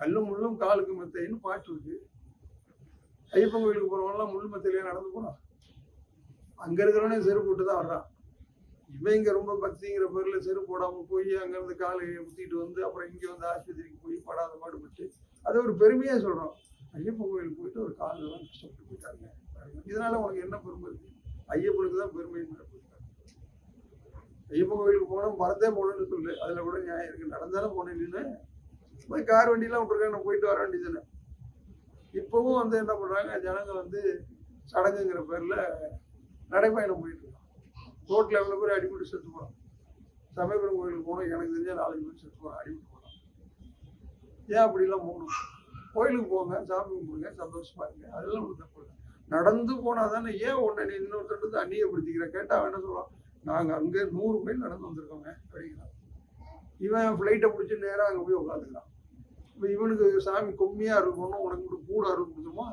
கல்லும் முள்ளும் காலுக்கு மெத்தைன்னு பாட்டு இருக்கு. ஐயப்பன் கோயிலுக்கு போறவங்கலாம் முள்ளு மெத்தையிலே நடந்து போனான் அங்க இருக்கிறவனே செருப்பு விட்டு தான் வர்றான். இவன் இங்க ரொம்ப பக்திங்கிற பேர்ல செருப்பு போடாம போய் அங்க இருந்து காலை ஊத்திட்டு வந்து அப்புறம் இங்க வந்து ஆஸ்பத்திரிக்கு போய் படாத பாடுபட்டு அதை ஒரு பெருமையா சொல்றோம். ஐயப்பன் கோயிலுக்கு போயிட்டு ஒரு காலெல்லாம் கஷ்டப்பட்டு போயிட்டாங்க இதனால உனக்கு என்ன பெருமை? இருக்கு ஐயப்பனுக்கு தான் பெருமை ஐயப்பன் கோயிலுக்கு போனோம் மறந்தே போனேன்னு சொல்லு. அதுல கூட நியாயம் இருக்கு. நடந்தாலும் போனேன்னு போய் கார் வண்டியெல்லாம் விட்டுருக்காங்க போயிட்டு வர வேண்டியதுன்னு இப்பவும் வந்து என்ன பண்றாங்க ஜனங்க வந்து சடங்குங்கிற பேர்ல நடைப்பயணம் போயிட்டு இருக்கோம் ரோட்ல லெவலில் பேர் அடிபட்டு செத்து போறான் சமயபுரம் கோயிலுக்கு போனோம் எனக்கு தெரிஞ்ச நாலஞ்சு பேர் செத்து போறான் அடிபட்டு போறான் ஏன் அப்படிலாம் போகணும்? கோயிலுக்கு போங்க சாமி கும்பிடுங்க சந்தோஷமா இருங்க. அதெல்லாம் ஒன்றும் தப்பு இல்லை. நடந்து போனா தானே ஏன் உன்னை நீ இன்னொருத்தர் அந்நியப்படுத்திக்கிற? கேட்டா என்ன சொல்லலாம் நாங்க அங்கே நூறு மைல் நடந்து வந்திருக்கோங்க அப்படிங்கிறான். இவன் ஃப்ளைட்டை பிடிச்சி நேராக அங்கே போய் உட்காந்துக்கிறான் இப்போ இவனுக்கு சாமி கம்மியாக இருக்கணும் உனக்கு கூட அருள் கொடுத்துமா